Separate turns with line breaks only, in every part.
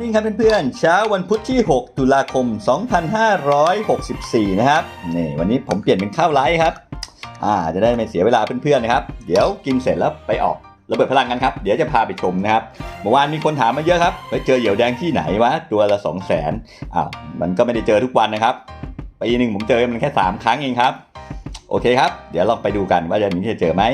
นี่ครับเพื่อนๆเช้าวันพุธที่ 6 ตุลาคม 2564 นะครับนี่วันนี้ผมเปลี่ยนเป็นข้าวไลฟ์ครับอ่าจะได้ไม่เสียเวลาเพื่อนๆนะครับ เดี๋ยวกินเสร็จแล้วไปออกระเบิดพลังกันครับ เดี๋ยวจะพาไปชมนะครับเมื่อวานมีคนถามมาเยอะครับไปเจอเหยี่ยวแดงที่ไหนวะตัวละ 2 0 0 0 0 0อ้าวมันก็ไม่ได้เจอทุกวันนะครับปีหนึ่งผมเจอมันแค่ 3 ครั้งเองครับ โอเคครับ เดี๋ยวลองไปดูกันว่าจะนี้จะเจอไหม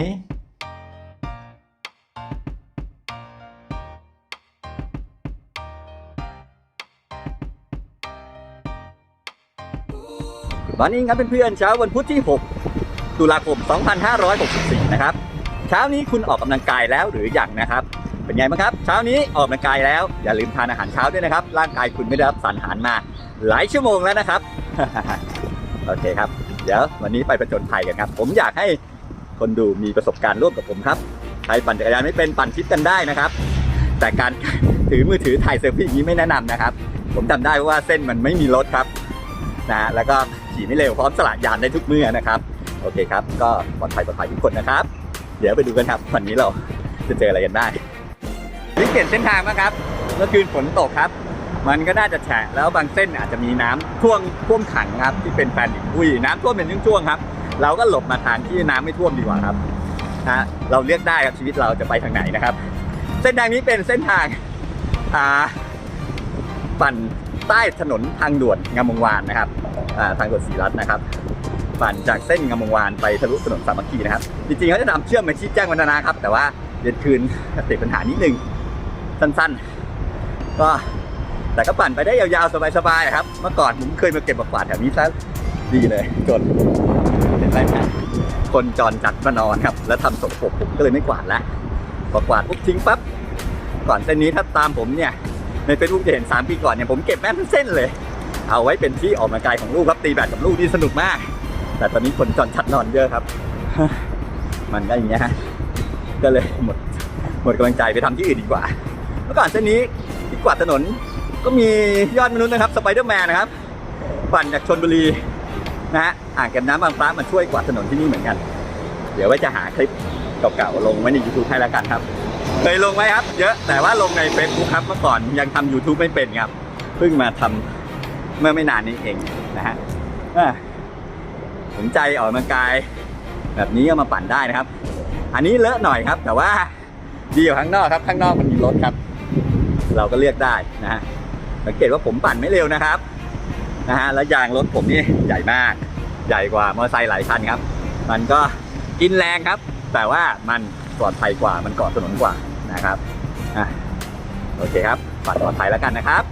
วันนี้ครับเพื่อนๆเช้าวันพุธที่ 6 ตุลาคม 2564 นะครับ เช้านี้คุณออกกำลังกายแล้วหรือยังนะครับ เป็นไงบ้างครับ เช้านี้ออกกำลังกายแล้ว อย่าลืมทานอาหารเช้าด้วยนะครับ ร่างกายคุณไม่ได้รับสารอาหารมา หลายชั่วโมงแล้วนะครับ โอเคครับ เดี๋ยววันนี้ไปประจนภัยกันครับ ผมอยากให้คนดูมีประสบการณ์ร่วมกับผมครับ ใครปั่นจักรยานไม่เป็นปั่นชิดกันได้นะครับ แต่การถือมือถือถ่ายเซลฟี่อย่างนี้ไม่แนะนำนะครับ ผมจำได้ว่าเส้นมันไม่มีรถครับนะฮะแล้วก็ ขี่ไม่เร็วพร้อมสละยานได้ทุกเมื่อนะครับ โอเคครับ ก็ปลอดภัยปลอดภัยทุกคนนะครับ เดี๋ยวไปดูกันครับวันนี้เราจะเจออะไรกันได้นี่เปลี่ยนเส้นทางบ้างครับ เมื่อคืนฝนตกครับ มันก็น่าจะแฉะแล้วบางเส้นอาจจะมีน้ำท่วมท่วมขังครับที่เป็นแฟนดิบอุ้ยน้ำท่วมเป็นช่วงๆครับ เราก็หลบมาทางที่น้ำไม่ท่วมดีกว่าครับนะเราเลือกได้ครับชีวิตเราจะไปทางไหนนะครับ เส้นทางนี้เป็นเส้นทางอ่าปั่นใต้ถนนทางด่วนงามวงวานนะครับ ทางด่วนศรีรัตน์นะครับปั่นจากเส้นงามวงวานไปทะลุถนนสามัคคีนะครับ จริงๆเขาจะทำเชื่อมไปที่แจ้งวัฒนะครับ แต่ว่าเดือนคืนติดปัญหานิดนึงสั้นๆ ก็แต่ก็ปั่นไปได้ยาวๆ สบายๆครับ เมื่อก่อนผมเคยมาเก็บบักกวาดแถวนี้ซะดีเลยจนเห็นไหมคนจรจัดมานอนครับ แล้วทำสกปรกผมก็เลยไม่กวาดแล้วพอกวาดปุ๊บทิ้งปั๊บก่อนเส้นนี้ถ้าตามผมเนี่ยในเฟซบุ๊กจะเห็นสามปีก่อนเนี่ยผมเก็บแม่งทั้งเส้นเลย เอาไว้เป็นที่ออกกำลังกายของลูกครับตีแบดกับลูกนี่สนุกมาก แต่ตอนนี้คนจอนชัดนอนเยอะครับ มันก็อย่างเงี้ยฮะก็เลยหมดหมดกำลังใจไปทำที่อื่นดีกว่า เมื่อก่อนเส้นนี้ที่กวาดถนนก็มียอดมนุษย์นะครับสไปเดอร์แมนนะครับปั่นจากชนบุรีนะฮะอ่างเก็บน้ำบางพระมาช่วยกวาดถนนที่นี่เหมือนกัน เดี๋ยวไว้จะหาคลิปเก่าๆลงไว้ใน YouTube ให้แล้วกันครับ เคยลงไว้ครับ เยอะแต่ว่าลงใน Facebook ครับเมื่อก่อนยังทำ YouTube ไม่เป็นครับ เพิ่งมาทำ เมื่อไม่นานนี้เองนะฮะสนใจออกกำลังกาย แบบนี้ก็มาปั่นได้นะครับ อันนี้เลอะหน่อยครับ แต่ว่าดีกว่าข้างนอกครับ ข้างนอกมันมีรถครับ เราก็เลือกได้นะฮะสังเกตว่าผมปั่นไม่เร็วนะครับนะฮะแล้วยางรถผมนี่ใหญ่มาก ใหญ่กว่ามอเตอร์ไซค์หลายคันครับ มันก็กินแรงครับ แต่ว่ามันปลอดภัยกว่ามันเกาะถนนกว่านะครับอะโอเคครับปั่นปลอดภัยแล้วกันนะครับ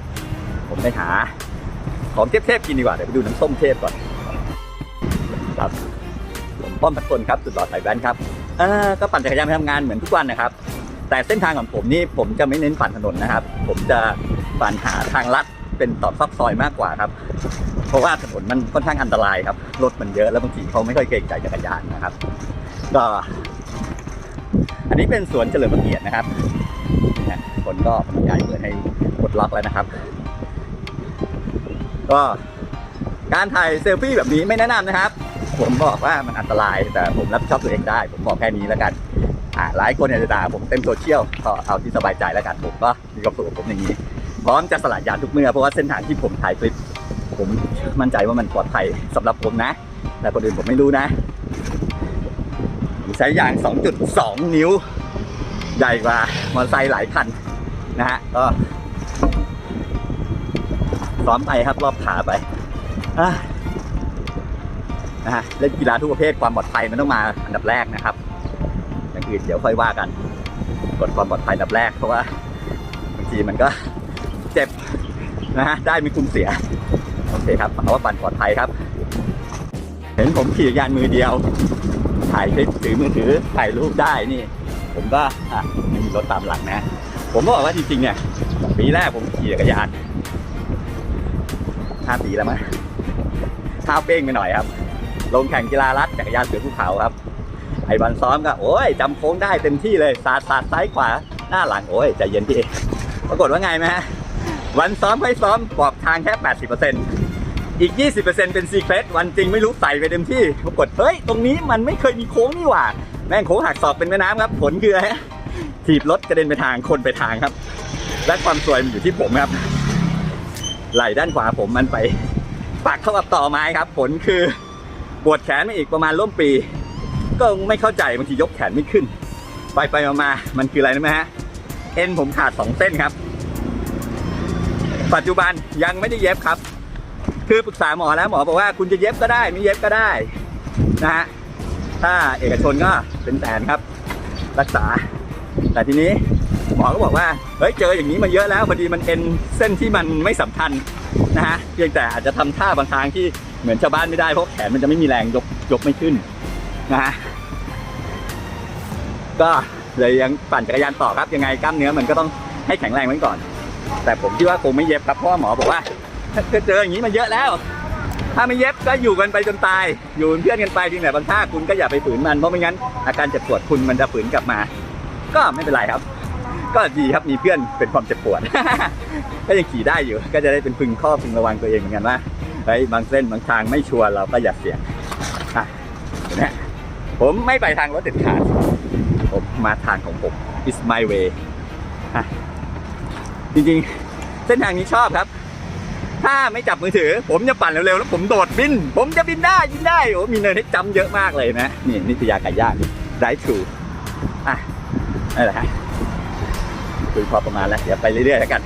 ผมไปหา ของเทพๆกินดีกว่าเดี๋ยวไปดูน้ำส้มเทพก่อนครับผมป้อมพัดคนครับสุดหล่อสายแว้นครับเออก็ปั่นจักรยานไปทำงานเหมือนทุกวันนะครับ แต่เส้นทางของผมนี่ผมจะไม่เน้นปั่นถนนนะครับ ผมจะปั่นหาทางลัดเป็นตอกซอกซอยมากกว่าครับ เพราะว่าถนนมันค่อนข้างอันตรายครับรถมันเยอะแล้วบางทีเขาไม่ค่อยเกรงใจจักรยานนะครับ ก็ อันนี้เป็นสวนเฉลิมพระเกียรตินะครับคนก็ใหญ่เปิดให้กดล็อกแล้วนะครับ ก็การถ่ายเซลฟี่แบบนี้ไม่แนะนำนะครับ ผมบอกว่ามันอันตรายแต่ผมรับผิดชอบตัวเองได้ ผมบอกแค่นี้แล้วกันอ่าหลายคนเนี่ยจะด่าผมเต็มโซเชียลก็เอาที่สบายใจแล้วกันผมก็มีความสุขผมอย่างนี้ พร้อมจะสละยานทุกเมื่อเพราะว่าเส้นทางที่ผมถ่ายคลิปผมมั่นใจว่ามันปลอดภัยสำหรับผมนะ แต่คนอื่นผมไม่รู้นะใช้ยาง 2.2 นิ้ว ใหญ่กว่ามอเตอร์ไซค์หลายคันนะฮะก็ ซ้อมไปครับ รอบขาไปนะฮะเล่นกีฬาทุกประเภทความปลอดภัยมันต้องมาอันดับแรกนะครับอย่างอื่นเดี๋ยวค่อยว่ากันกดความปลอดภัยอันดับแรกเพราะว่าบางทีมันก็เจ็บนะฮะได้ไม่คุ้มเสียโอเคครับเอาว่าปั่นปลอดภัยครับ เห็นผมขี่จักรยานมือเดียว ถ่ายคลิปถือมือถือถ่ายรูปได้นี่ ผมก็อะมีรถตามหลังนะ ผมก็บอกว่าจริงๆเนี่ยปีแรกผมขี่จักรยาน ห้าปีแล้วมั้ยข้าวเป้งไปหน่อยครับ ลงแข่งกีฬารัดจักรยานเสือภูเขาครับ ไอ้วันซ้อมก็โอ้ยจำโค้งได้เต็มที่เลยสาดสาดซ้ายขวาหน้าหลังโอ้ยใจเย็นพี่ปรากฏว่าไงไหมฮะวันซ้อมให้ซ้อมบอกทางแค่ 80%อีก 20%เป็นซีเครตวันจริงไม่รู้ใส่ไปเต็มที่ปรากฏเฮ้ย ตรงนี้มันไม่เคยมีโค้งนี่หว่า แม่งโค้งหักศอกเป็นแม่น้ำครับ ผลคือฮะถีบรถกระเด็นไปทางคนไปทางครับ และความสวยมันอยู่ที่ผมครับ ไหล่ด้านขวาผมมันไปปักเข้ากับต่อไม้ครับ ผลคือปวดแขนมาอีกประมาณร่วมปี ก็ไม่เข้าใจบางทียกแขนไม่ขึ้น ไปไปมามามันคืออะไรรู้ไหมฮะเอ็นผมขาดสองเส้นครับ ปัจจุบันยังไม่ได้เย็บครับ คือปรึกษาหมอแล้วหมอบอกว่าคุณจะเย็บก็ได้ไม่เย็บก็ได้นะฮะถ้าเอกชนก็เป็นแสนครับ รักษา แต่ทีนี้ หมอก็บอกว่าเฮ้ยเจออย่างนี้มาเยอะแล้วพอดีมันเอ็นเส้นที่มันไม่สำคัญนะฮะเพียงแต่อาจจะทำท่าบางทางที่เหมือนชาวบ้านไม่ได้เพราะแขนมันจะไม่มีแรงยกยกไม่ขึ้นนะฮะก็เลยยังปั่นจักรยานต่อครับยังไงกล้ามเนื้อมันก็ต้องให้แข็งแรงไว้ก่อน แต่ผมคิดว่าคงไม่เย็บครับเพราะหมอบอกว่าถ้าเจออย่างนี้มาเยอะแล้ว ถ้าไม่เย็บก็อยู่กันไปจนตาย อยู่เป็นเพื่อนกันไปจริงแต่บางท่าคุณก็อย่าไปฝืนมันเพราะไม่งั้นอาการเจ็บปวดคุณมันจะฝืนกลับมา ก็ไม่เป็นไรครับ ก็ดีครับมีเพื่อนเป็นความเจ็บปวด ก็ยังขี่ได้อยู่ ก็จะได้เป็นพึงข้อพึงระวังตัวเองเหมือนกันว่าเฮ้ยบางเส้นบางทางไม่ชัวร์เราก็อย่าเสี่ยงอะนไหมผมไม่ไปทางรถเด็ดขาดผมมาทางของผม is my way อะจริงๆ เส้นทางนี้ชอบครับ ถ้าไม่จับมือถือ ผมจะปั่นเร็วๆ แล้วผมโดดบิน ผมจะบินได้บินได้โอ้มีเนินให้จำเยอะมากเลยนะ นี่นิตยาไก่ย่างได้ถูอะนั่นแหละฮะ คุยพอประมาณแล้ว เดี๋ยวไปเรื่อยๆแล้วกัน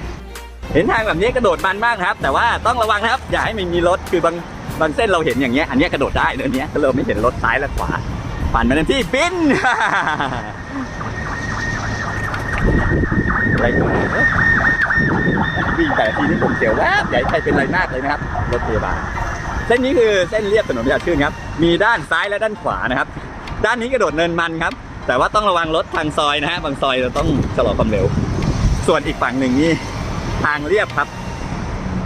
เห็นทางแบบนี้กระโดดมันมากครับ แต่ว่าต้องระวังนะครับ อย่าให้มันมีรถ คือบางบางเส้นเราเห็นอย่างเงี้ย อันเนี้ยกระโดดได้เนินเนี้ยถ้าเราไม่เห็นรถซ้ายและขวา ปั่นมาทันที่บินอะไรตัวนี้วิ่งแต่ทีนี่ผมเสียวแวบใหญ่ใครเป็นไรมากเลยนะครับ รถพยาบาล เส้นนี้คือเส้นเรียบถนนประชาชื่นครับ มีด้านซ้ายและด้านขวานะครับ ด้านนี้กระโดดเนินมันครับ แต่ว่าต้องระวังรถทางซอยนะฮะ บางซอยเราต้องชะลอความเร็ว ส่วนอีกฝั่งหนึ่งนี่ทางเรียบครับ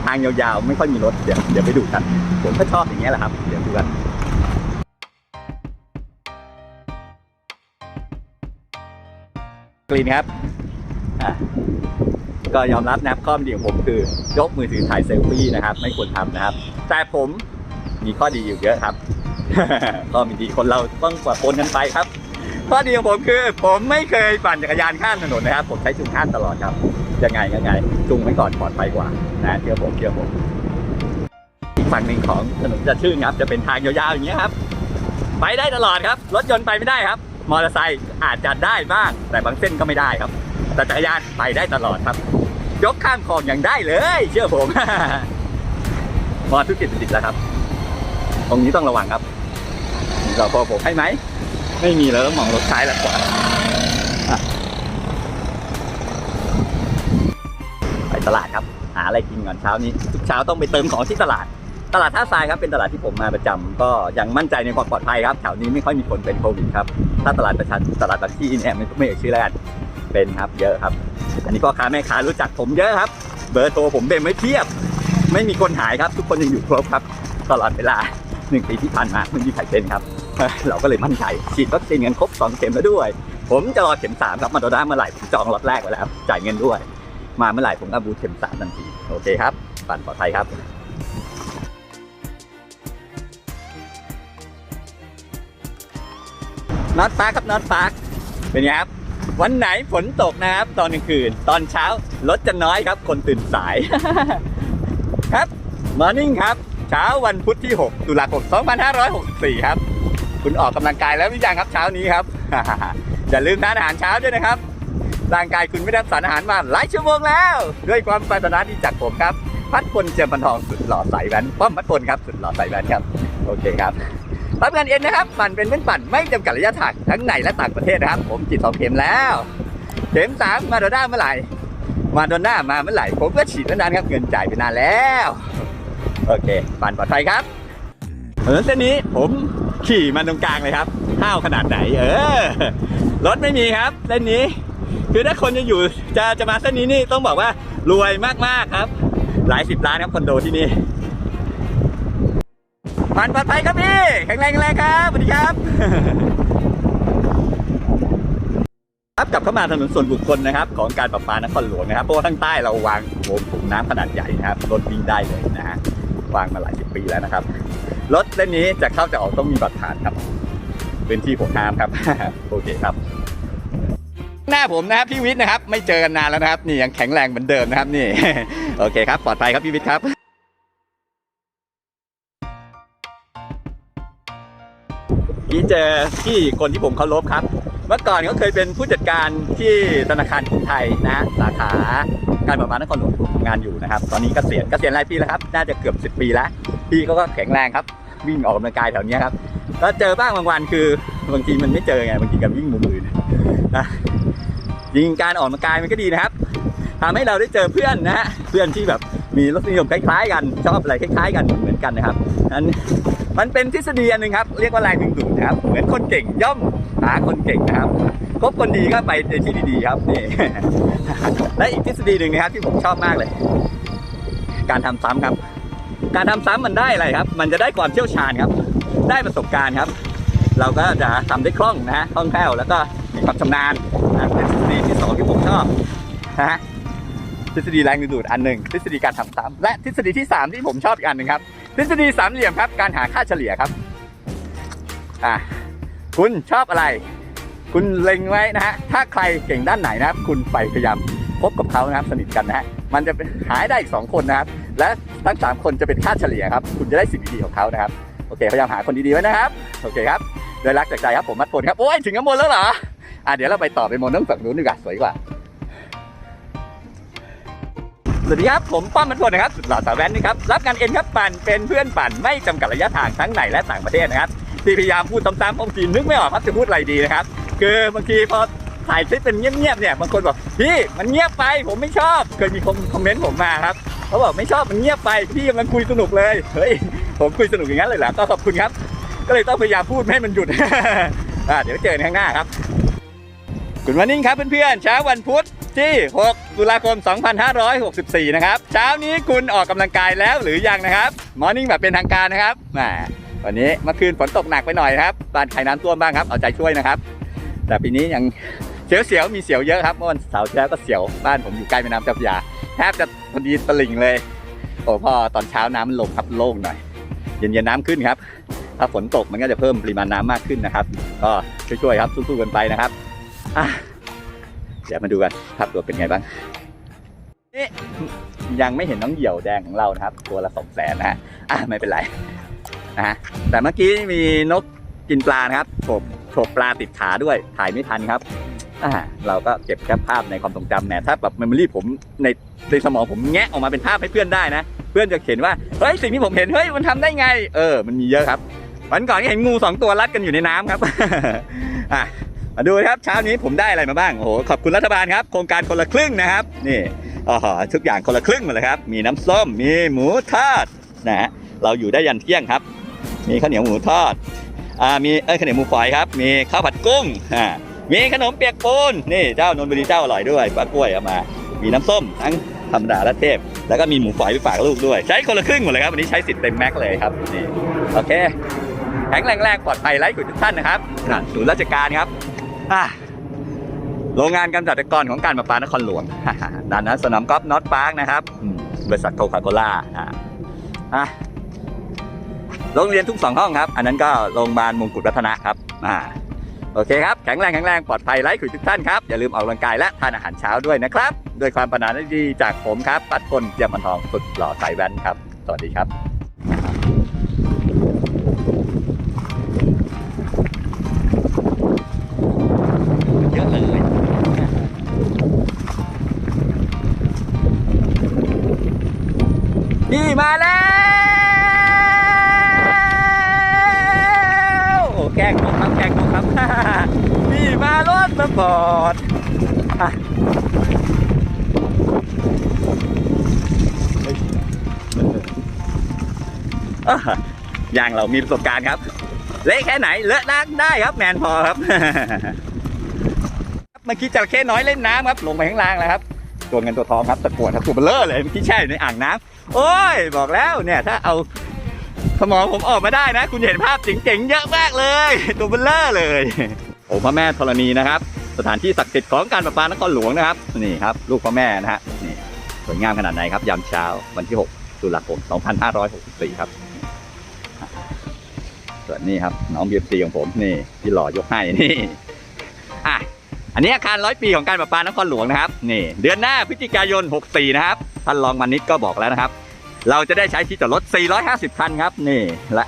ทางยาวๆ ไม่ค่อยมีรถเดี๋ยวเดี๋ยวไปดูกัน ผมก็ชอบอย่างเงี้ยแหละครับ เดี๋ยวดูกันกรีนครับอะก็ยอมรับนะครับข้อดีของผมคือยกมือถือถ่ายเซลฟี่นะครับ ไม่ควรทำนะครับ แต่ผมมีข้อดีอยู่เยอะครับ ข้อมีดีคนเราต้องปะปนกันไปครับ ข้อดีของผมคือ ผมไม่เคยปั่นจักรยานข้ามถนนนะครับ ผมใช้จุงข้ามตลอดครับยังไงยังไงจุงไว้ก่อนปลอดภัยกว่านะเชื่อผมเชื่อผมอีกฝั่งหนึ่งของถนนจะชื่นครับ จะเป็นทางยาวๆอย่างเงี้ยครับ ไปได้ตลอดครับรถยนต์ไปไม่ได้ครับ มอเตอร์ไซค์อาจจะได้บ้าง แต่บางเส้นก็ไม่ได้ครับ แต่จักรยานไปได้ตลอดครับ ยกข้ามคลองอย่างได้เลย เชื่อผมมอธุรกิจติดแล้วครับ ตรงนี้ต้องระวังครับเราพอผมให้ไหม ไม่มีแล้วต้องมองรถซ้ายและขวาอะไปตลาดครับ หาอะไรกินก่อนเช้านี้ ทุกเช้าต้องไปเติมของที่ตลาด ตลาดท่าทรายครับเป็นตลาดที่ผมมาประจำก็ยังมั่นใจในความปลอดภัยครับแถวนี้ไม่ค่อยมีคนเป็นโควิดครับ ถ้าตลาดประชาตลาดบางที่เนี่ยไม่ไม่เอ่ยชื่อแล้วกันเป็นครับ เยอะครับ อันนี้พ่อค้าแม่ค้ารู้จักผมเยอะครับ เบอร์โทรผมเต็มไว้เพียบ ไม่มีคนหายครับ ทุกคนยังอยู่ครบครับ ตลอดเวลาหนึ่งปีที่ผ่านมาไม่มีใครเป็นครับ เราก็เลยมั่นใจฉีดวัคซีนกันครบสองเข็มแล้วด้วย ผมจะรอเข็มสามครับมาโดด้าเมื่อไหร่ผมจองล็อตแรกไว้แล้ว จ่ายเงินด้วย มาเมื่อไหร่ผมก็บูทเข็มสามทันทีโอเคครับปั่นปลอดภัยครับน็อตปาร์ครับน็อตปาร์เป็นไงครับวันไหนฝนตกนะครับ ตอนกลางคืน ตอนเช้ารถจะน้อยครับ คนตื่นสาย ครับมอร์นิ่งครับ เช้าวันพุธที่ 6 ตุลาคม 2564 ครับ คุณออกกำลังกายแล้วหรือยังครับเช้านี้ครับ อย่าลืมทานอาหารเช้าด้วยนะครับ ร่างกายคุณไม่ได้รับสารอาหารมาหลายชั่วโมงแล้ว ด้วยความปรารถนาดีจากผมครับ พัดพลเจียมพันทองสุดหล่อใสแว่นป้อมพัดพลครับสุดหล่อใสแว่นครับ โอเคครับรับงานเอ็นนะครับปั่นเป็นเพื่อนปั่นไม่จำกัดระยะทางทั้งในและต่างประเทศนะครับ ผมฉีดสองเข็มแล้ว เข็มสามมาโดน่าเมื่อไหร่ มาโดน่ามาเมื่อไหร่ ผมก็ฉีดแล้วนานครับเงินจ่ายไปนานแล้ว โอเค ปั่นปลอดภัยครับ ถนนเส้นนี้ผมขี่มาตรงกลางเลยครับห้าวขนาดไหน เออ รถไม่มีครับเส้นนี้ คือถ้าคนจะอยู่จะจะมาเส้นนี้นี่ต้องบอกว่ารวยมากๆครับ หลายสิบล้านครับคอนโดที่นี่ผ่านปลอดภัยครับพี่แข็งแรงแรงครับสวัสดีครับ ครับกลับเข้ามาถนนส่วนบุคคลนะครับ ของการประปานครหลวงนะครับเพราะว่าข้างใต้เราวางโวมถุงน้ำขนาดใหญ่นะครับรถวิ่งได้เลยนะฮะ วางมาหลายสิบปีแล้วนะครับ รถเส้นนี้จะเข้าจะออกต้องมีบัตรผ่านครับเป็นที่ผมห้ามครับ โอเคครับ หน้าผมนะครับพี่วิทย์นะครับ ไม่เจอกันนานแล้วนะครับ นี่ยังแข็งแรงเหมือนเดิมนะครับนี่ โอเคครับ ปลอดภัยครับพี่วิทย์ครับนี่เจอพี่คนที่ผมเคารพครับ เมื่อก่อนเขาเคยเป็นผู้จัดการที่ธนาคารกรุงไทยนะสาขาการประปานครหลวงทำงานอยู่นะครับ ตอนนี้เกษียณเกษียณหลายปีแล้วครับ น่าจะเกือบ 10 ปีแล้วพี่เขาก็แข็งแรงครับ วิ่งออกกำลังกายแถวนี้ครับก็เจอบ้างบางวันคือบางทีมันไม่เจอไงบางทีกับวิ่งมุมอื่นนะจริงการออกกำลังกายมันก็ดีนะครับทำให้เราได้เจอเพื่อนนะฮะเพื่อนที่แบบมีรสนิยมคล้ายๆ กันชอบอะไรคล้ายๆ กันเหมือนกันนะครับนั้นมันเป็นทฤษฎีอันหนึ่งครับ เรียกว่าแรงดึงดูดนะครับ เหมือนคนเก่งย่อมาคนเก่งนะครับคบคนดีก็ไปในที่ดีๆครับนี่และอีกทฤษฎีหนึ่งนะครับที่ผมชอบมากเลย การทำซ้ำครับ การทำซ้ำมันได้อะไรครับ มันจะได้ความเชี่ยวชาญครับ ได้ประสบการณ์ครับ เราก็จะทำได้คล่องนะคล่องแคล่วแล้วก็มีความชำนาญอะเป็นทฤษฎีที่สองที่ผมชอบนะฮะทฤษฎีแรงดึงดูดอันหนึ่งทฤษฎีการทำซ้ำและทฤษฎีที่สามที่ผมชอบอีกอันหนึ่งครับ ทฤษฎีสามเหลี่ยมครับ การหาค่าเฉลี่ยครับอะ คุณชอบอะไร คุณเล็งไว้นะฮะถ้าใครเก่งด้านไหนนะครับ คุณไปพยายามพบกับเขานะครับสนิทกันนะฮะมันจะหาให้ได้อีกสองคนนะครับ และทั้งสามคนจะเป็นค่าเฉลี่ยครับ คุณจะได้สิ่งดีๆของเขานะครับโอเคพยายามหาคนดีๆไว้นะครับโอเคครับโดยรักจากใจครับผมมัดพลครับโอ้ยถึงข้างบนแล้วเหรออะเดี๋ยวเราไปต่อไปมนต้องฝั่งนู้นดีกว่าสวยกว่าสวัสดีครับ ผมป้อมมัดพลนะครับสุดหล่อสาวแว้นนะครับ รับงานเอ็นครับปั่นเป็นเพื่อนปั่นไม่จำกัดระยะทางทั้งในและต่างประเทศนะครับ ที่พยายามพูดซ้ำๆบางทีนึกไม่ออกครับจะพูดอะไรดีนะครับ คือบางทีพอถ่ายคลิปเป็นเงียบๆเนี่ยบางคนบอกพี่มันเงียบไปผมไม่ชอบ เคยมีคนคอมเมนต์ผมมาครับเขาบอกไม่ชอบมันเงียบไปพี่กำลังคุยสนุกเลยเฮ้ยผมคุยสนุกอย่างนั้นเลยเหรอก็ขอบคุณครับ ก็เลยต้องพยายามพูดให้มันหยุดเดี๋ยวเจอกันข้างหน้าครับคุณวันนิ่งครับเพื่อนๆเช้าวันพุธที่ 6 ตุลาคม 2564 นะครับ เช้านี้คุณออกกำลังกายแล้วหรือยังนะครับ มอร์นิ่งแบบเป็นทางการนะครับแหม วันนี้เมื่อคืนฝนตกหนักไปหน่อยครับบ้านใครน้ำท่วมบ้างครับเอาใจช่วยนะครับ แต่ปีนี้ยังเสียวๆมีเสียวเยอะครับเมื่อวันเสาร์ที่แล้วก็เสียวบ้านผมอยู่ใกล้แม่น้ำเจ้าพระยาแทบจะพอดีตลิ่งเลย โอ้พ่อตอนเช้าน้ำมันลงครับโล่งหน่อยเย็นๆน้ำขึ้นครับ ถ้าฝนตกมันก็จะเพิ่มปริมาณน้ำมากขึ้นนะครับ ก็ช่วยๆครับสู้ๆกันไปนะครับเดี๋ยวมาดูกันภาพตัวเป็นไงบ้างนี่ยังไม่เห็นน้องเหยี่ยวแดงของเรานะครับ ตัวละสองแสนนะฮะอะไม่เป็นไร นะฮะแต่เมื่อกี้มีนกกินปลานะครับโฉบโฉบปลาติดขาด้วยถ่ายไม่ทันครับอ่าเราก็เก็บแค่ภาพในความทรงจำแหมถ้าแบบเมมโมรี่ผมในในสมองผมแงะออกมาเป็นภาพให้เพื่อนได้นะ เพื่อนจะเห็นว่าเฮ้ยสิ่งที่ผมเห็นเฮ้ยมันทำได้ไง เออ มันมีเยอะครับวันก่อนเห็นงูสองตัวรัดกันอยู่ในน้ำครับอะมาดูครับเช้านี้ผมได้อะไรมาบ้างโอ้โหขอบคุณรัฐบาลครับ โครงการคนละครึ่งนะครับ นี่อ๋อทุกอย่างคนละครึ่งหมดเลยครับ มีน้ำส้มมีหมูทอดนะฮะเราอยู่ได้ยันเที่ยงครับ มีข้าวเหนียวหมูทอดอ่ามีเอ้ยข้าวเหนียวหมูฝอยครับ มีข้าวผัดกุ้งอ่ามีขนมเปียกปูนนี่เจ้านนทบุรีเจ้าอร่อยด้วยปลากล้วยเอามา มีน้ำส้มทั้งธรรมดาและเทพ แล้วก็มีหมูฝอยไปฝากลูกด้วย ใช้คนละครึ่งหมดเลยครับวันนี้ใช้สิทธิ์เต็มแม็กซ์เลยครับนี่โอเคแข็งแรงแรงปลอดภัยไร้ขุดทุกท่านนะครับนั่นศูนย์ราชการครับอะโรงงานกำจัดตะกอนของการประปานครหลวงด้านนั้นสนามกอล์ฟน็อตพาร์คนะครับบริษัทโคคาโคล่าอะอะ โรงเรียนทุกสองห้องครับ อันนั้นก็โรงพยาบาลมงกุฎวัฒนะครับอ่าโอเคครับ แข็งแรงแข็งแรงปลอดภัยไร้ขุดทุกท่านครับ อย่าลืมออกกำลังกายและทานอาหารเช้าด้วยนะครับ ด้วยความปรารถนาดีจากผมครับ ปัดพลเจียมมันทองสุดหล่อสายแว่นครับ สวัสดีครับเยอะเลยพี่มาแล้วโอ้แกล้งนกครับแกล้งนกครับ พี่มารถสปอร์ตอะเฮ้ยอะอย่างเรามีประสบการณ์ครับ เละแค่ไหนเลอะล้างได้ครับแมนพอครับเมื่อกี้จระเข้น้อยเล่นน้ำครับ ลงไปข้างล่างแล้วครับ ตัวเงินตัวทองครับตะกวดครับตัวเบลเลอร์เลยเมื่อกี้แช่อยู่ในอ่างน้ำโอ้ย บอกแล้วเนี่ยถ้าเอาสมองผมออกมาได้นะ คุณเห็นภาพเจ๋งๆเยอะมากเลย ตัวเบลเลอร์เลย โอ้พระแม่ธรณีนะครับ สถานที่ศักดิ์สิทธิ์ของการประปานครหลวงนะครับนี่ครับลูกพระแม่นะฮะนี่สวยงามขนาดไหนครับยามเช้าวันที่ 6 ตุลาคม 2564 ครับ ส่วนนี่ครับน้องบีเอซีของผมนี่ที่หล่อยกให้นี่อะอันนี้อาคารร้อยปีของการประปานครหลวงนะครับนี่ เดือนหน้าพฤศจิกายน 64 นะครับท่านรองมานิดก็บอกแล้วนะครับ เราจะได้ใช้ที่จอดรถ 450 คันครับ นี่และ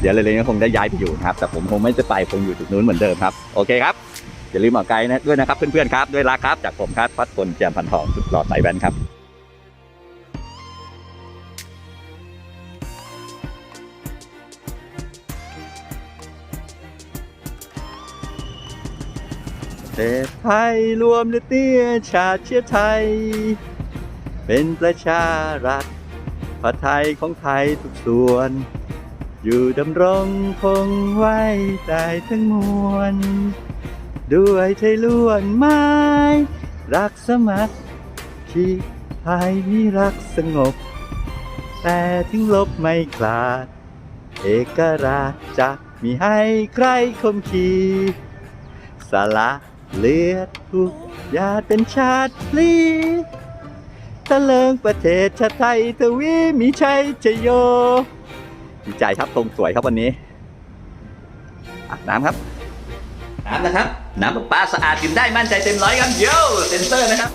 เดี๋ยวเลยๆก็คงได้ย้ายไปอยู่นะครับ แต่ผมคงไม่จะไปคงอยู่จุดนู้นเหมือนเดิมครับ โอเคครับอย่าลืมออกไกด์นะด้วยนะครับเพื่อนๆครับ ด้วยรักครับ จากผมครับพัดพลเจียมพันทองสุดหล่อสายแบนครับประเทศไทยรวมด้วยเตี้ยชาติเชื้อไทย เป็นประชารัฐพระไทยของไทยทุกส่วน อยู่ดำรงคงไว้ได้ทั้งมวล ด้วยไทล้วนไม้รักสมัครที่ไทยมีรักสงบ แต่ถึงลบไม่คลาด เอกราชจะมีให้ใครคมขีสละเลือดทุกญาติเป็นชาติพลีตะเลิงประเทศชาติไทยทวีมีชัยชโย ดีใจครับตรงสวยครับวันนี้อาบน้ำครับ น้ำนะครับ น้ำประปาสะอาดกินได้มั่นใจเต็มร้อยครับโย่เซนเซอร์นะครับ